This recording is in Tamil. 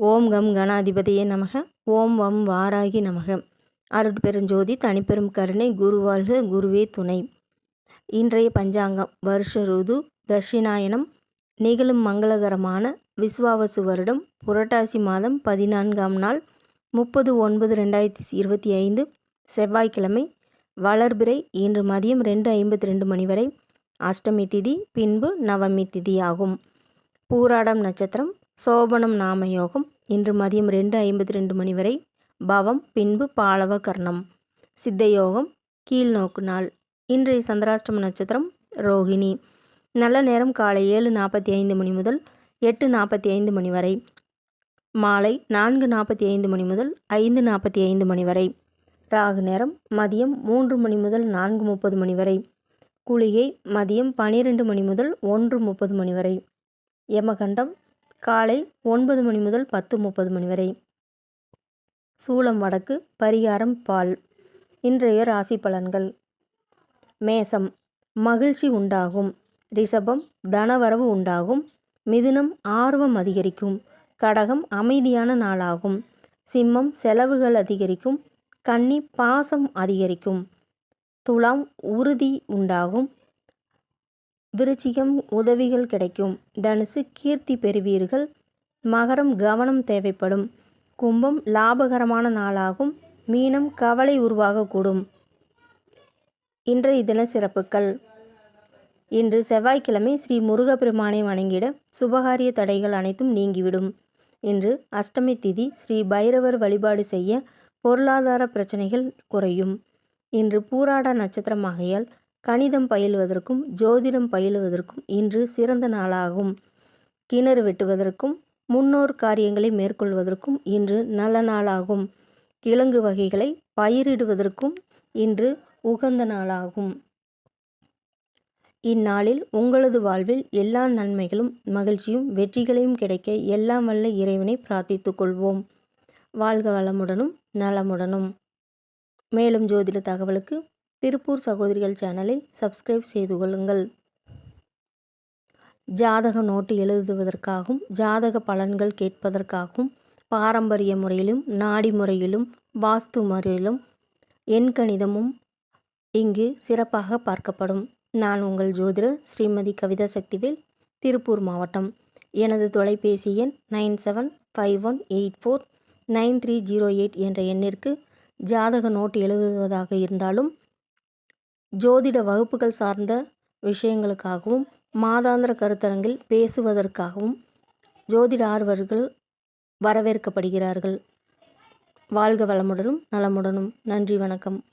ஓம் கம் கணாதிபதியே நமக. ஓம் வம் வாராகி நமக. அருட்பெருஞ்சோதி தனிப்பெரும் கருணை குருவாழ்க குருவே துணை. இன்றைய பஞ்சாங்கம் வருஷ ருது தட்சிணாயனம் நிகழும் மங்களகரமான விஸ்வாவசு வருடம் புரட்டாசி மாதம் பதினான்காம் நாள் முப்பது ஒன்பது ரெண்டாயிரத்தி இருபத்தி ஐந்து செவ்வாய்க்கிழமை வளர்பிறை இன்று மதியம் ரெண்டு ஐம்பத்தி ரெண்டு மணி வரை அஷ்டமி திதி பின்பு நவமி திதி ஆகும். பூராடம் நட்சத்திரம் சோபனம் நாமயோகம். இன்று மதியம் ரெண்டு ஐம்பத்தி ரெண்டு மணி வரை பவம் பின்பு பாலவ கர்ணம். சித்தயோகம் கீழ்நோக்கு நாள். இன்றைய சந்திராஷ்டம நட்சத்திரம் ரோஹிணி நல்ல நேரம் காலை ஏழு நாற்பத்தி ஐந்து மணி முதல் எட்டு நாற்பத்தி ஐந்து மணி வரை. மாலை நான்கு நாற்பத்தி ஐந்து மணி முதல் ஐந்து நாற்பத்தி ஐந்து மணி வரை. ராகு நேரம் மதியம் மூன்று மணி முதல் நான்கு முப்பது மணி வரை. குளிகை மதியம் பனிரெண்டு மணி முதல் ஒன்று முப்பது மணி வரை. யமகண்டம் காலை ஒன்பது மணி முதல் பத்து முப்பது மணி வரை. சூளம் வடக்கு பரிகாரம் பால். இன்றைய ராசி பலன்கள். மேசம் மகிழ்ச்சி உண்டாகும். ரிஷபம் தனவரவு உண்டாகும். மிதுனம் ஆர்வம் அதிகரிக்கும். கடகம் அமைதியான நாளாகும். சிம்மம் செலவுகள் அதிகரிக்கும். கன்னி பாசம் அதிகரிக்கும். துலாம் உறுதி உண்டாகும். விருச்சிகம் உதவிகள் கிடைக்கும். தனுசு கீர்த்தி பெறுவீர்கள். மகரம் கவனம் தேவைப்படும். கும்பம் லாபகரமான நாளாகும். மீனம் கவலை உருவாகக்கூடும். இன்றைய தின சிறப்புகள். இன்று செவ்வாய்க்கிழமை ஸ்ரீ முருகப்பெருமானை வணங்கிட சுபகாரிய தடைகள் அனைத்தும் நீங்கிவிடும். இன்று அஷ்டமி திதி ஸ்ரீ பைரவர் வழிபாடு செய்ய பொருளாதார பிரச்சனைகள் குறையும். இன்று பூராட நட்சத்திரமாகையால் கணிதம் பயிலுவதற்கும் ஜோதிடம் பயிலுவதற்கும் இன்று சிறந்த நாளாகும். கிணறு வெட்டுவதற்கும் முன்னோர் காரியங்களை மேற்கொள்வதற்கும் இன்று நல்ல நாளாகும். கிழங்கு வகைகளை பயிரிடுவதற்கும் இன்று உகந்த நாளாகும். இந்நாளில் உங்களது வாழ்வில் எல்லா நன்மைகளும் மகிழ்ச்சியும் வெற்றிகளையும் கிடைக்க எல்லாம் வல்ல இறைவனை பிரார்த்தித்துக் கொள்வோம். வாழ்க வளமுடனும் நலமுடனும். மேலும் ஜோதிட தகவலுக்கு திருப்பூர் சகோதரிகள் சேனலை சப்ஸ்கிரைப் செய்து கொள்ளுங்கள். ஜாதக நோட்டு எழுதுவதற்காகவும் ஜாதக பலன்கள் கேட்பதற்காகவும் பாரம்பரிய முறையிலும் நாடி முறையிலும் வாஸ்து முறையிலும் எண்கணிதமும் இங்கு சிறப்பாக பார்க்கப்படும். நான் உங்கள் ஜோதிடர் ஸ்ரீமதி கவிதா சக்திவேல் திருப்பூர் மாவட்டம். எனது தொலைபேசி எண் nine seven five one eight four nine three zero eight என்ற எண்ணிற்கு ஜாதக நோட்டு எழுதுவதாக இருந்தாலும் ஜோதிட வகுப்புகள் சார்ந்த விஷயங்களுக்காகவும் மாதாந்திர கருத்தரங்கில் பேசுவதற்காகவும் ஜோதிட ஆர்வர்கள் வரவேற்கப்படுகிறார்கள். வாழ்க வளமுடனும் நலமுடனும். நன்றி வணக்கம்.